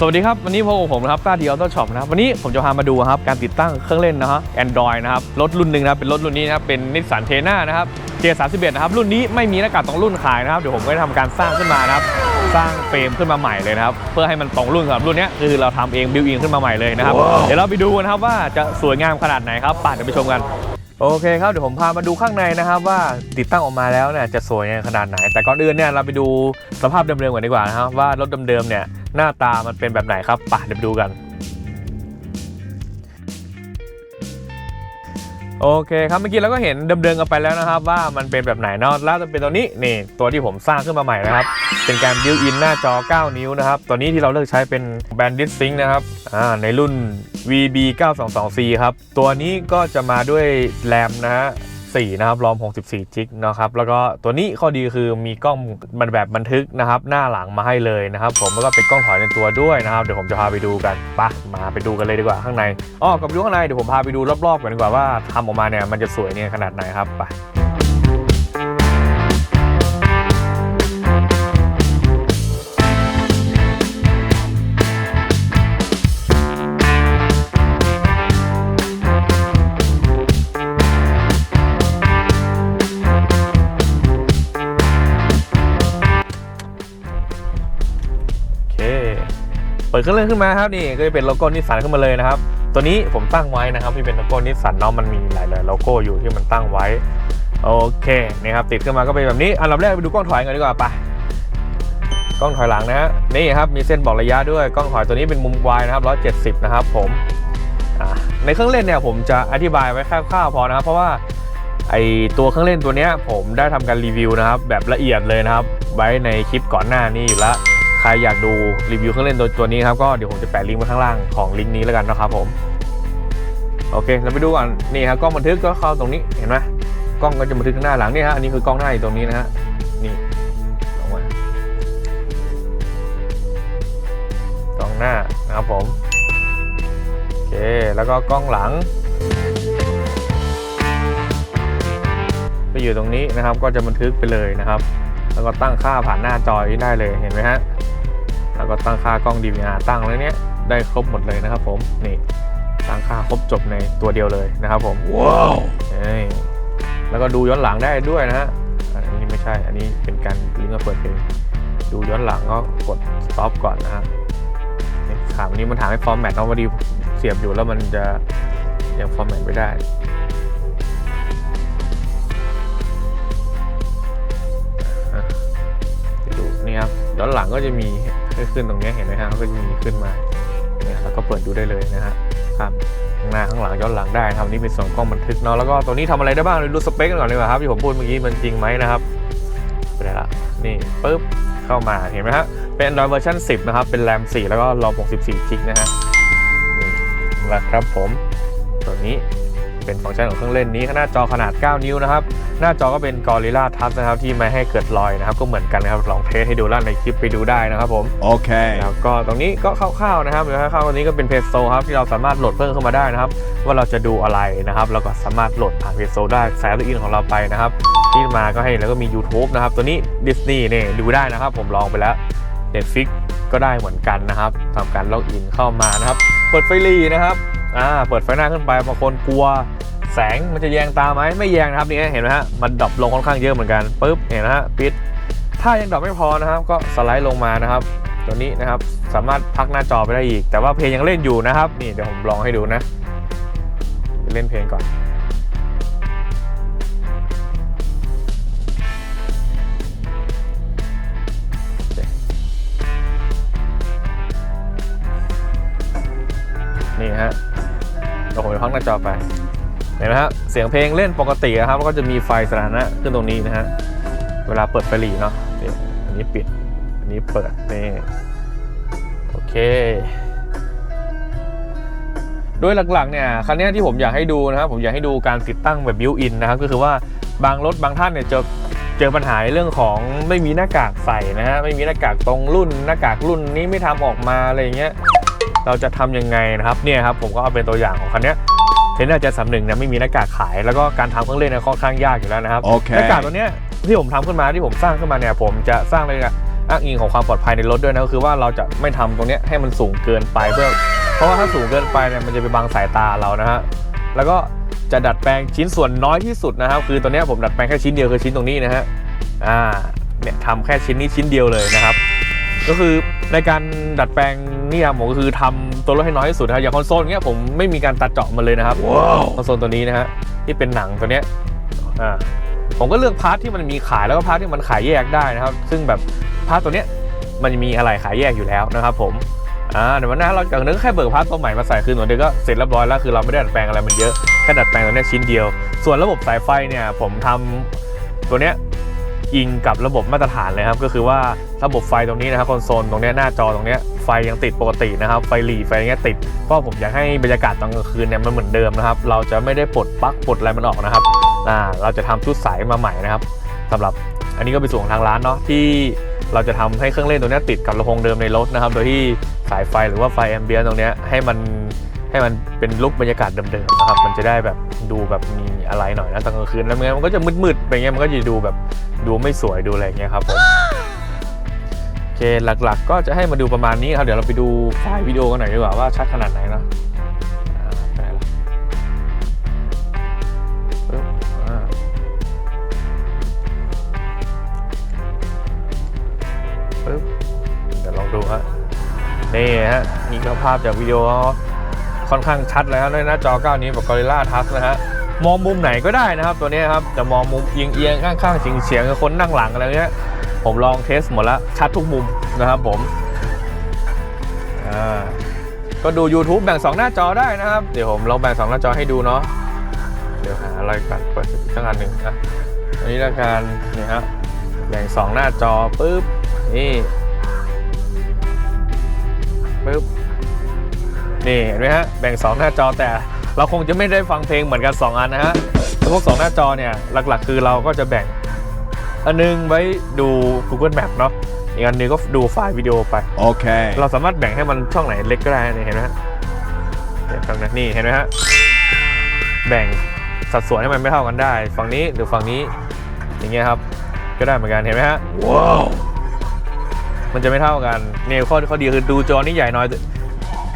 สวัสดีครับ วันนี้พบกับผมนะครับต้าดีออโต้ช็อปนะครับวันนี้ผมจะพามาดูครับการติดตั้งเครื่องเล่นนะฮะ Android นะครับรถรุ่นหนึ่งนะครับเป็นรถรุ่นนี้นะครับเป็นนิสสันเทน่านะครับ J31 นะครับรุ่นนี้ไม่มีหน้ากากตรงรุ่นขายนะครับเดี๋ยวผมก็จะทำการสร้างขึ้นมานะครับสร้างเฟรมขึ้นมาใหม่เลยนะครับเพื่อให้มันตรงรุ่นสำหรับรุ่นเนี้ยคือเราทำเองบิวอินขึ้นมาใหม่เลยนะครับเดี๋ยวเราไปดูกันนะครับว่าจะสวยงามขนาดไหนครับป่าเดี๋ยวไปชมกันโอเคครับเดี๋ยวผมพามาดูข้างในนะครับว่าติดตั้งออกมาแล้วเนี่ยจะสวยงามขนาดไหน แต่ก่อนอื่นเนี่ยเราไปดูสภาพเดิมๆก่อนดีกว่านะครับว่ารถเดิมๆเนี่ย หน้าตามันเป็นแบบไหนครับป่ะเดี๋ยวไปดูกัน โอเคครับเมื่อกี้เราก็เห็นเดิมๆกันไปแล้วนะครับ ว่ามันเป็นแบบไหนเนาะแล้วจะเป็นตัวนี้นี่ตัวที่ผมสร้างขึ้นมาใหม่นะครับ เป็นการบิวอินหน้าจอ 9 นิ้วนะครับ ตัวนี้ที่เราเลือกใช้เป็นแบรนด์ดิสซิงนะครับอ่าในรุ่น VB 922C ครับตัวนี้ก็จะมาด้วยแรมนะฮะ 4 นะครับรอม 64 จิกนะครับ แล้วก็ตัวนี้ข้อดีคือมีกล้องมันแบบบันทึกนะครับ หน้าหลังมาให้เลยนะครับ ผมแล้วก็เป็นกล้องถอยในตัวด้วยนะครับ เดี๋ยวผมจะพาไปดูกันไปะมาไปดูกันเลยดีกว่าข้างในอ๋อกับดูข้างในเดี๋ยวผมพาไปดูรอบๆกันดีกว่าว่าทำออกมาเนี่ยมันจะสวยเนี่ยขนาดไหนครับไป ปิดเครื่องเล่นขึ้นมาครับนี่ก็จะเป็นโลโก้นิสสันขึ้นมาเลยนะครับ ตัวนี้ผมตั้งไว้นะครับที่เป็นโลโก้นิสสันเนาะมันมีหลายๆโลโก้อยู่ที่มันตั้งไว้โอเคนี่ครับติดขึ้นมาก็เป็นแบบนี้อันดับแรกไปดูกล้องถอยกันดีกว่าไปกล้องถอยหลังนะฮะนี่ครับมีเส้นบอกระยะด้วยกล้องถอยตัวนี้เป็นมุมวายนะครับ170 นะครับผมในเครื่องเล่นเนี่ยผมจะอธิบายไว้คร่าวๆพอนะครับเพราะว่าไอตัวเครื่องเล่นตัวเนี้ยผมได้ทำการรีวิวนะครับแบบละเอียดเลยนะครับ ไว้ในคลิปก่อนหน้านี้อยู่แล้ว รอยากดูรีวิวเครื่องเล่นตัวตัวนี้ครับก็เดี๋ยวผมจะแปะลิงก์ไว้ข้างล่างของลิงก์นี้แล้วกันนะครับผมโอเคเราไปดูก่อนนี่ครับกล้องบันทึกก็เข้าตรงนี้เห็นไหมกล้องก็จะบันทึกข้างหน้าหลังนี่ฮะอันนี้คือกล้องหน้าอยู่ตรงนี้นะฮะนี่ลงมากล้องหน้านะครับผมโอเคแล้วก็กล้องหลังก็อยู่ตรงนี้นะครับก็จะบันทึกไปเลยนะครับ แล้วก็ตั้งค่าผ่านหน้าจอนี้ได้เลยเห็นไหมฮะ แล้วก็ตั้งค่ากล้อง DVR ตั้งแล้วเนี้ยได้ครบหมดเลยนะครับผมนี่ตั้งค่าครบจบในตัวเดียวเลยนะครับผมว้าวแล้วก็ดูย้อนหลังได้ด้วยนะฮะอันนี้ไม่ใช่อันนี้เป็นการลิงก์มาเปิดเพลงดูย้อนหลังก็กด stop ก่อนนะฮะนี่ถามอันนี้มันถามให้ฟอร์แมตเนาะพอดีเสียบอยู่แล้วมันจะยังฟอร์แมตไม่ได้ ย้อนหลังก็จะมีให้ขึ้นตรงนี้เห็นไหมฮะก็จะมีขึ้นมาเนี่ยแล้วก็เปิดดูได้เลยนะฮะครับข้างหน้าข้างหลังย้อนหลังได้ครับนี่เป็นส่วนกล้องบันทึกเนาะแล้วก็ตัวนี้ทำอะไรได้บ้างดูสเปคกันก่อนดีกว่าครับที่ผมพูดเมื่อกี้มันจริงไหมนะครับไปได้ละนี่ปุ๊บเข้ามาเห็นไหมฮะเป็น Android เวอร์ชัน10 นะครับ เป็นแรม4 แล้วก็รอม64จิกนะฮะนี่แหละครับผม ตัวนี้ เป็นฟังก์ชันของเครื่องเล่นนี้หน้าจอขนาด 9 นิ้วนะครับ หน้าจอก็เป็น Gorilla Touch นะครับที่ไม่ให้เกิดรอยนะครับ ก็เหมือนกันนะครับ ลองเทสให้ดูแล้วในคลิปไปดูได้นะครับผม Okay. แล้วก็ตรงนี้ก็คร่าวๆนะครับเดี๋ยวคร่าวๆตรงนี้ก็เป็นเพจโซครับที่เราสามารถโหลดเพิ่มเข้ามาได้นะครับ ว่าเราจะดูอะไรนะครับเราก็สามารถโหลดผ่านเพจโซได้ใส่ตัวอินของเราไปนะครับ ที่มาก็ให้แล้วก็มี YouTube นะครับ ตัวนี้ดิสนีย์เนี่ยดูได้นะครับ ผมลองไปแล้ว Netflix ก็ได้เหมือนกันนะครับทำการล็อกอินเข้ามานะครับ เปิดไฟหรีนะครับ อ่าเปิดไฟหน้าขึ้นไปบางคนกลัวแสงมันจะแยงตาไหมไม่แยงนะครับนี่เห็นไหมฮะมันดรอปลงค่อนข้างเยอะเหมือนกันปุ๊บเห็นไหมฮะปิด ถ้ายังดรอปไม่พอนะครับ ก็สไลด์ลงมานะครับ ตัวนี้นะครับสามารถพักหน้าจอไปได้อีก แต่ว่าเพลงยังเล่นอยู่นะครับ นี่เดี๋ยวผมลองให้ดูนะ เล่นเพลงก่อนนี่ฮะ เราผมจะพักหน้าจอไปเห็นไหมฮะเสียงเพลงเล่นปกติครับแล้วก็จะมีไฟสถานะขึ้นตรงนี้นะฮะเวลาเปิดไฟหลีเนาะอันนี้ปิด อันนี้เปิดนี่โอเคโดยหลักๆเนี่ยคันนี้ที่ผมอยากให้ดูนะครับผมอยากให้ดูการติดตั้งแบบบิวอินนะครับก็คือว่าบางรถบางท่านเนี่ยเจอเจอปัญหาเรื่องของไม่มีหน้ากากใส่นะฮะไม่มีหน้ากากตรงรุ่น หน้ากากรุ่นนี้ไม่ทำออกมาอะไรเงี้ย เราจะทำยังไงนะครับเนี่ยครับผมก็เอาเป็นตัวอย่างของคันเนี้ยเทนเนอร์จะสามหนึ่งเนี่ยไม่มีหน้ากากขาย แล้วก็การทำเครื่องเล่นเนี่ยค่อนข้างยากอยู่แล้วนะครับโอเคหน้ากากตัวเนี้ยที่ผมทำขึ้นมาที่ผมสร้างขึ้นมาเนี่ยผมจะสร้างเลยอ้างอิงของความปลอดภัยในรถด้วยนะก็คือว่าเราจะไม่ทำตรงเนี้ยให้มันสูงเกินไปเพื่อ เพราะว่าถ้าสูงเกินไปเนี่ยมันจะไปบังสายตาเรานะฮะแล้วก็จะดัดแปลงชิ้นส่วนน้อยที่สุดนะครับ คือตัวเนี้ยผมดัดแปลงแค่ชิ้นเดียวคือชิ้นตรงนี้นะฮะอ่าเนี่ยทำแค่ชิ้นนี้ชิ้นเดียวเลยนะครับ ก็คือในการดัดแปลงนี่ครับผมก็คือทำตัวรถให้น้อยที่สุดนะครับอย่างคอนโซลเนี้ยผมไม่มีการตัดเจาะมันเลยนะครับคอนโซลตัวนี้นะฮะที่เป็นหนังตัวเนี้ยอ่าผมก็เลือกพาร์ทที่มันมีขายแล้วก็พาร์ทที่มันขายแยกได้นะครับ ซึ่งแบบพาร์ทตัวเนี้ยมันจะมีอะไรขายแยกอยู่แล้วนะครับ ผมอ่าเดี๋ยววันหน้าเราจากนั้นก็แค่เบิกพาร์ทตัวใหม่มาใส่คืนตัวเดียวก็เสร็จเรียบร้อยแล้วคือเราไม่ได้ดัดแปลงอะไรมันเยอะแค่ดัดแปลงตัวเนี้ยชิ้นเดียว ส่วนระบบสายไฟเนี่ยผมทำตัวเนี้ย อิงกับระบบมาตรฐานเลยครับ ก็คือว่าระบบไฟตรงนี้นะครับคอนโซลตรงนี้หน้าจอตรงนี้ไฟยังติดปกตินะครับ ไฟหลีไฟอย่างเงี้ยติด เพราะผมอยากให้บรรยากาศตอนกลางคืนเนี่ยมันเหมือนเดิมนะครับ เราจะไม่ได้ปลดปลั๊กปลดอะไรมันออกนะครับอ่าเราจะทำชุดสายมาใหม่นะครับสำหรับอันนี้ก็เป็นส่วนของทางร้านเนาะที่เราจะทำให้เครื่องเล่นตัวนี้ติดกับลำโพงเดิมในรถนะครับ โดยที่สายไฟหรือว่าไฟแอมเบียนตรงเนี้ยให้มัน ให้มันเป็นลุคบรรยากาศเดิมๆนะครับ มันจะได้แบบดูแบบมีอะไรหน่อยนะตอนกลางคืนแล้วมันก็จะมืดๆไปเงี้ยมันก็จะดูแบบดูไม่สวยดูอะไรเงี้ยครับผมโอเคหลักๆ ก็จะให้มาดูประมาณนี้ครับเดี๋ยวเราไปดูไฟล์วิดีโอกันหน่อยดีกว่าว่าชัดขนาดไหนเนาะปึ๊บเดี๋ยวลองดูฮะนี่ฮะนี่ก็ภาพจากวิดีโอ ค่อนข้างชัดแล้วด้วยหน้าจอ 9 นิ้วแบบ Gorilla Touch นะฮะมองมุมไหนก็ได้นะครับ ตัวนี้ครับจะมองมุมเอียงเอียงๆข้างๆเฉียงเฉียงคนนั่งหลังอะไรเงี้ยผมลองเทสหมดแล้วชัดทุกมุมนะครับผมอ่าก็ดู YouTube แบ่ง 2 หน้าจอได้นะครับ เดี๋ยวผมลองแบ่ง 2 หน้าจอให้ดูเนาะเดี๋ยวหาอะไรกันเปิดสักอันหนึ่งนะอันนี้ละกันนี่ฮะแบ่ง 2 หน้าจอปุ๊บนี่ปุ๊บ นี่เห็นไหมฮะแบ่ง 2 หน้าจอแต่เราคงจะไม่ได้ฟังเพลงเหมือนกัน 2 อันนะฮะแต่พวก2หน้าจอเนี่ยหลักๆ คือเราก็จะแบ่ง อันนึงไว้ดู Google Map เนาะอีกอันนึงก็ดูไฟล์วิดีโอไป Okay. เราสามารถแบ่งให้มันช่องไหนเล็กก็ได้เนี่ยเห็นไหมฮะเดี๋ยวฟังนะนี่เห็นไหมฮะแบ่งสัดส่วนให้มันไม่เท่ากันได้ ฝั่งนี้หรือฝั่งนี้อย่างเงี้ยครับ ก็ได้เหมือนกันเห็นไหมฮะ Wow. มันจะไม่เท่ากันเนี่ยข้อข้อดีคือดูจอนี่ใหญ่น้อย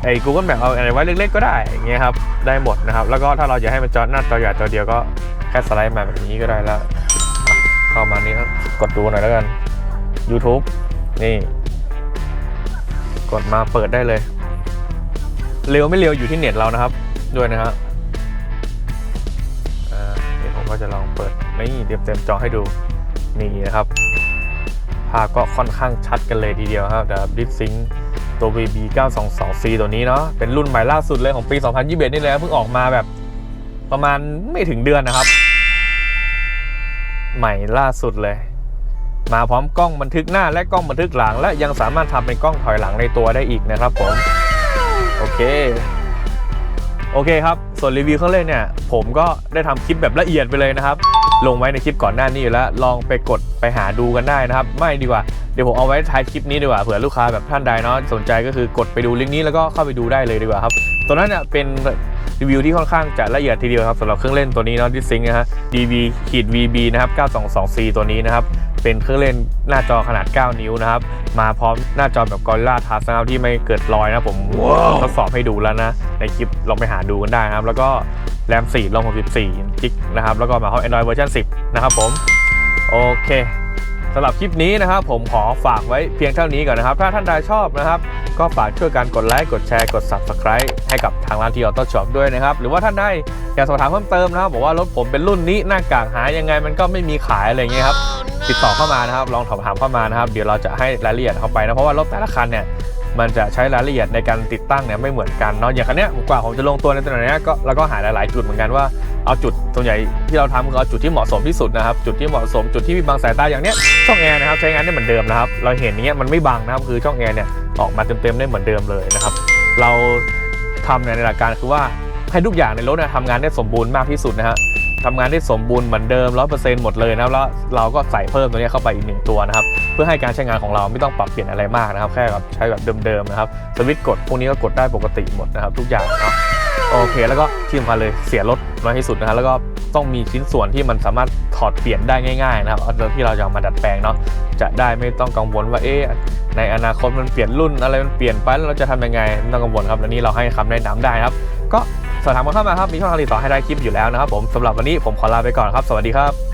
ไอ้ Google Map เอาอะไรไว้เล็กๆก็ได้อย่างเงี้ยครับได้หมดนะครับ แล้วก็ถ้าเราอยากให้มันจอหน้าจอใหญ่ตัวเดียวก็แค่สไลด์มาแบบนี้ก็ได้แล้วเข้ามานี่ครับกดดูหน่อยแล้วกัน YouTube นี่ กดมาเปิดได้เลยเร็วไม่เร็วอยู่ที่เน็ตเรานะครับ ด้วยนะครับอ่าเดี๋ยวผมก็จะลองเปิดนี่เต็มเต็มๆจอให้ดูนี่นะครับภาพก็ค่อนข้างชัดกันเลยทีเดียวครับแบบดิสซิง ตัว VB 922C ตัวนี้เนาะเป็นรุ่นใหม่ล่าสุดเลยของปี 2021 นี่เลยเพิ่งออกมาแบบประมาณไม่ถึงเดือนนะครับ ใหม่ล่าสุดเลย มาพร้อมกล้องบันทึกหน้าและกล้องบันทึกหลัง และยังสามารถทำเป็นกล้องถอยหลังในตัวได้อีกนะครับผม โอเคโอเคครับ ส่วนรีวิวเครื่องเล่นเนี่ย ผมก็ได้ทำคลิปแบบละเอียดไปเลยนะครับ ลงไว้ในคลิปก่อนหน้านี้อยู่แล้ว ลองไปกดไปหาดูกันได้นะครับ ไม่ดีกว่า ดี๋ยวผมเอาไว้ท้ายคลิปนี้ดีกว่าเผื่อลูกค้าแบบท่านใดเนาะสนใจก็คือกดไปดูลิงก์นี้แล้วก็เข้าไปดูได้เลยดีกว่าครับตัวนั้นเนี่ยเป็นรีวิวที่ค่อนข้างจะละเอียดทีเดียวครับสำหรับเครื่องเล่นตัวนี้เนาะดิซิงนะฮะ DB ขีด VB นะครับ 922C ตัวนี้นะครับ เป็นเครื่องเล่นหน้าจอขนาด 9 นิ้วนะครับ มาพร้อมหน้าจอแบบ Gorilla Touch นะครับที่ไม่เกิดรอยนะผมว้าวทดสอบให้ดูแล้วนะ ในคลิปลองไปหาดูกันได้นะครับ แล้วก็แรม4ลอง64กิกนะครับ แล้วก็มาพร้อม Android เวอร์ชัน10 นะครับผม โอเค สำหรับคลิปนี้นะครับผมขอฝากไว้เพียงเท่านี้ก่อนนะครับ ถ้าท่านใดชอบนะครับ ก็ฝากช่วยกันกดไลค์กดแชร์กด Subscribe ให้กับทางร้านทีออโต้ช็อปด้วยนะครับ หรือว่าท่านใดอยากสอบถามเพิ่มเติมนะครับบอกว่ารถผมเป็นรุ่นนี้หน้ากากหายยังไงมันก็ไม่มีขายอะไรอย่างเงี้ยครับติดต่อเข้ามานะครับ ลองสอบถามเข้ามานะครับ เดี๋ยวเราจะให้รายละเอียดเข้าไปนะเพราะว่ารถแต่ละคันเนี่ยมันจะใช้รายละเอียดในการติดตั้งเนี่ยไม่เหมือนกันเนาะอย่างคันเนี้ยกว่าผมจะลงตัวในตัวเนี้ยก็เราก็หาหลายๆจุดเหมือนกันว่า เอาจุดส่วนใหญ่ที่เราทำคือเอาจุดที่เหมาะสมที่สุดนะครับ จุดที่เหมาะสมจุดที่มีบังสายตาอย่างเนี้ยช่องแอร์นะครับใช้งานได้เหมือนเดิมนะครับ เราเห็นเงี้ยมันไม่บังนะครับคือช่องแอร์เนี่ยออกมาเต็มๆได้เหมือนเดิมเลยนะครับ เราทำในหลักการคือว่าให้ทุกอย่างในรถเนี่ยทำงานได้สมบูรณ์มากที่สุดนะฮะทำงานได้สมบูรณ์เหมือนเดิม100%หมดเลยนะครับแล้วเราก็ใส่เพิ่มตัวนี้เข้าไปอีกหนึ่งตัวนะครับ เพื่อให้การใช้งานของเราไม่ต้องปรับเปลี่ยนอะไรมากนะครับ แค่แบบใช้แบบเดิมๆนะครับ สวิตช์กดพวกนี้ก็กดได้ปกติหมดนะครับ ทุกอย่างเนาะ โอเค แล้วก็ที่สำคัญเลยเสียรถน้อยที่สุดนะครับแล้วก็ต้องมีชิ้นส่วนที่มันสามารถถอดเปลี่ยนได้ง่ายๆนะครับเอาที่เราจะเอามาดัดแปลงเนาะจะได้ไม่ต้องกังวลว่าเอ๊ะในอนาคตมันเปลี่ยนรุ่นอะไรมันเปลี่ยนไปแล้วเราจะทำยังไงไม่ต้องกังวลครับแล้วนี้เราให้คำแนะนำได้ครับ ก็สอบถามมาเข้ามาครับมีช่องทางติดต่อให้ได้คลิปอยู่แล้วนะครับผมสำหรับวันนี้ผมขอลาไปก่อนครับ สวัสดีครับ